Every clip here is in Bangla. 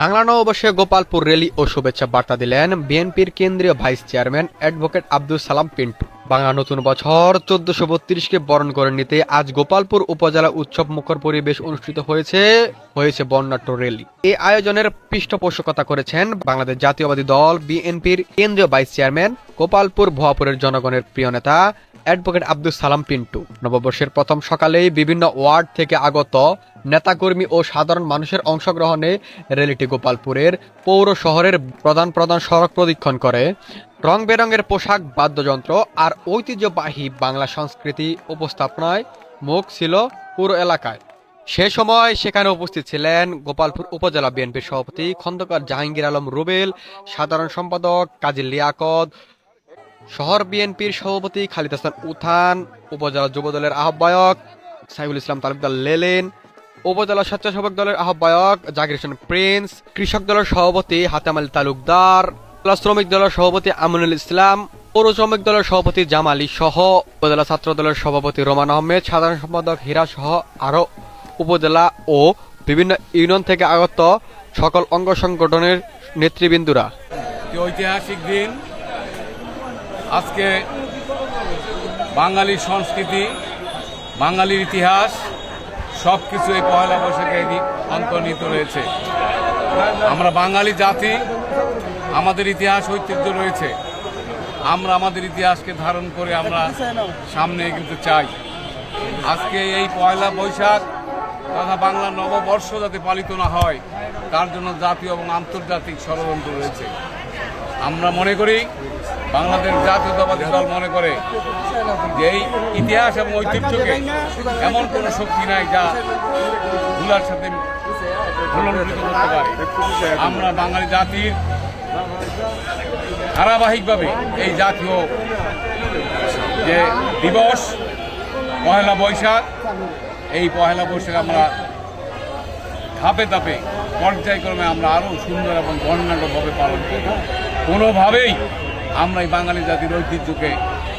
বাংলা নববর্ষে গোপালপুর র্যালি ও শুভেচ্ছা বার্তা দিলেন বিএনপির কেন্দ্রীয় vice chairman advocate Abdul Salam Pintu. Bangla নতুন বছর চোদ্দশো বত্রিশকে বরণ করে নিতে আজ গোপালপুর উপজেলা উৎসব মুখর পরিবেশ অনুষ্ঠিত হয়েছে হয়েছে বর্ণাঢ্য র্যালি এই আয়োজনের পৃষ্ঠপোষকতা করেছেন বাংলাদেশ জাতীয়বাদী দল বিএনপির কেন্দ্রীয় ভাইস চেয়ারম্যান গোপালপুর ভুয়াপুরের জনগণের প্রিয় নেতা অ্যাডভোকেট আব্দুল সালাম পিন্টু। নববর্ষের প্রথম সকালেই বিভিন্ন ওয়ার্ড থেকে আগত নেতাকর্মী ও সাধারণ মানুষের অংশগ্রহণে র্যালিটি গোপালপুরের পৌর শহরের প্রধান প্রধান সড়ক প্রদক্ষিণ করে। রং বেরঙের পোশাক বাদ্যযন্ত্র আর ঐতিহ্যবাহী বাংলা সংস্কৃতি উপস্থাপনায় মুখ ছিল পুরো এলাকায়। সে সময় সেখানে উপস্থিত ছিলেন গোপালপুর উপজেলা বিএনপির সভাপতি খন্দকার জাহাঙ্গীর আলম রুবেল, সাধারণ সম্পাদক কাজী লিয়াকত শহর বিএনপির সভাপতি খালিদ হাসান উথান উপজেলা যুবদলের আহ্বায়ক সাইফুল ইসলাম তালুকদার লেলেন, উপজেলা স্বেচ্ছাসেবক দলের আহ্বায়ক জাকির হোসেন প্রিন্স, কৃষক দলের সভাপতি হাতাম আলী তালুকদার শ্রমিক দলের সভাপতি আমিনুল ইসলাম, পৌর শ্রমিক দলের সভাপতি জামালি সহ, উপজেলা ছাত্র দলের সভাপতি রোমান আহমেদ, সাধারণ সম্পাদক হীরা সহ আরও উপজেলা ও বিভিন্ন ইউনিয়ন থেকে আগত সকল অঙ্গ সংগঠনের নেতৃবৃন্দুরা। ঐতিহাসিক দিন আজকে বাঙালির সংস্কৃতি, বাঙালির ইতিহাস সব কিছু এই পয়লা বৈশাখে অন্তর্নিহিত রয়েছে। আমরা বাঙালি জাতি, আমাদের ইতিহাস ঐতিহ্য রয়েছে। আমরা আমাদের ইতিহাসকে ধারণ করে আমরা সামনে কিন্তু চাই। আজকে এই পয়লা বৈশাখ তথা বাংলা নববর্ষ যাতে পালিত না হয়, তার জন্য জাতীয় এবং আন্তর্জাতিক ষড়যন্ত্র রয়েছে। আমরা মনে করি বাংলাদেশ জাতীয়তাবাদী দল মনে করে যে এই ইতিহাস এবং ঐতিহ্যকে এমন কোনো শক্তি নাই যা ভুলার সাথে করতে পারে। আমরা বাঙালি জাতির ধারাবাহিকভাবে এই জাতীয় যে দিবস পয়লা বৈশাখ, এই পয়লা বৈশাখ আমরা ধাপে ধাপে, পর্যায়ক্রমে আমরা আরও সুন্দর এবং বর্ণাঢ্যভাবে পালন করব। কোনোভাবেই আমরা এই বাঙালি জাতির ঐতিহ্যকে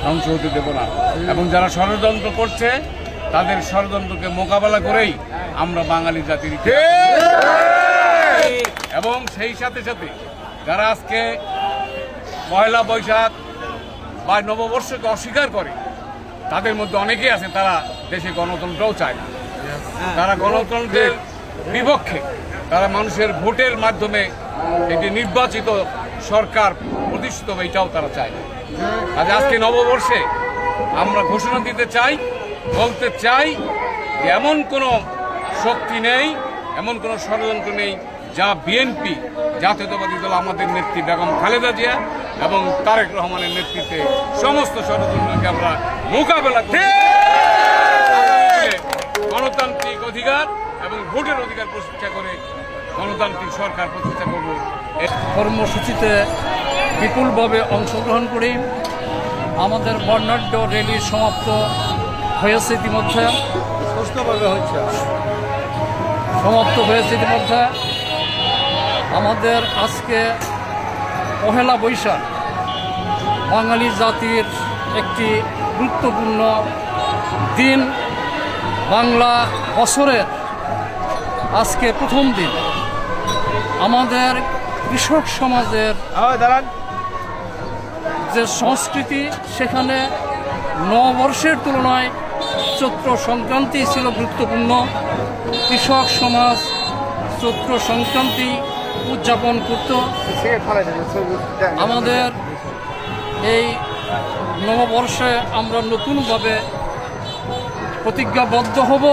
ধ্বংস হতে দেব না। এবং যারা ষড়যন্ত্র করছে, তাদের ষড়যন্ত্রকে মোকাবেলা করেই আমরা বাঙালি জাতির এবং সেই সাথে সাথে যারা আজকে পয়লা বৈশাখ বা নববর্ষকে অস্বীকার করে, তাদের মধ্যে অনেকেই আছে, তারা দেশে গণতন্ত্রও চায় তারা গণতন্ত্রের বিপক্ষে তারা মানুষের ভোটের মাধ্যমে একটি নির্বাচিত সরকার প্রতিষ্ঠিত হবে এটাও তারা চায়। না আজকে নববর্ষে আমরা ঘোষণা দিতে চাই বলতে চাই যে এমন কোনো শক্তি নেই এমন কোনো ষড়যন্ত্র নেই যা বিএনপি জাতীয়তাবাদী দল আমাদের নেত্রী বেগম খালেদা জিয়া এবং তারেক রহমানের নেতৃত্বে সমস্ত ষড়যন্ত্রকে আমরা মোকাবেলা করি গণতান্ত্রিক অধিকার এবং ভোটের অধিকার প্রতিষ্ঠা করে গণতান্ত্রিক সরকার প্রতিষ্ঠা করব। কর্মসূচিতে বিপুলভাবে অংশগ্রহণ করি। আমাদের বর্ণাঢ্য র্যালি সমাপ্ত হয়েছে ইতিমধ্যে। সুস্থভাবে হয়েছে। সমাপ্ত হয়েছে ইতিমধ্যে। আমাদের আজকে পহেলা বৈশাখ বাঙালি জাতির একটি গুরুত্বপূর্ণ দিন। বাংলা বছরের আজকে প্রথম দিন। আমাদের কৃষক সমাজের যে সংস্কৃতি সেখানে নববর্ষের তুলনায় চৈত্র সংক্রান্তি ছিল গুরুত্বপূর্ণ। কৃষক সমাজ চৈত্র সংক্রান্তি উদযাপন করত। আমাদের এই নববর্ষে আমরা নতুনভাবে প্রতিজ্ঞাবদ্ধ হব।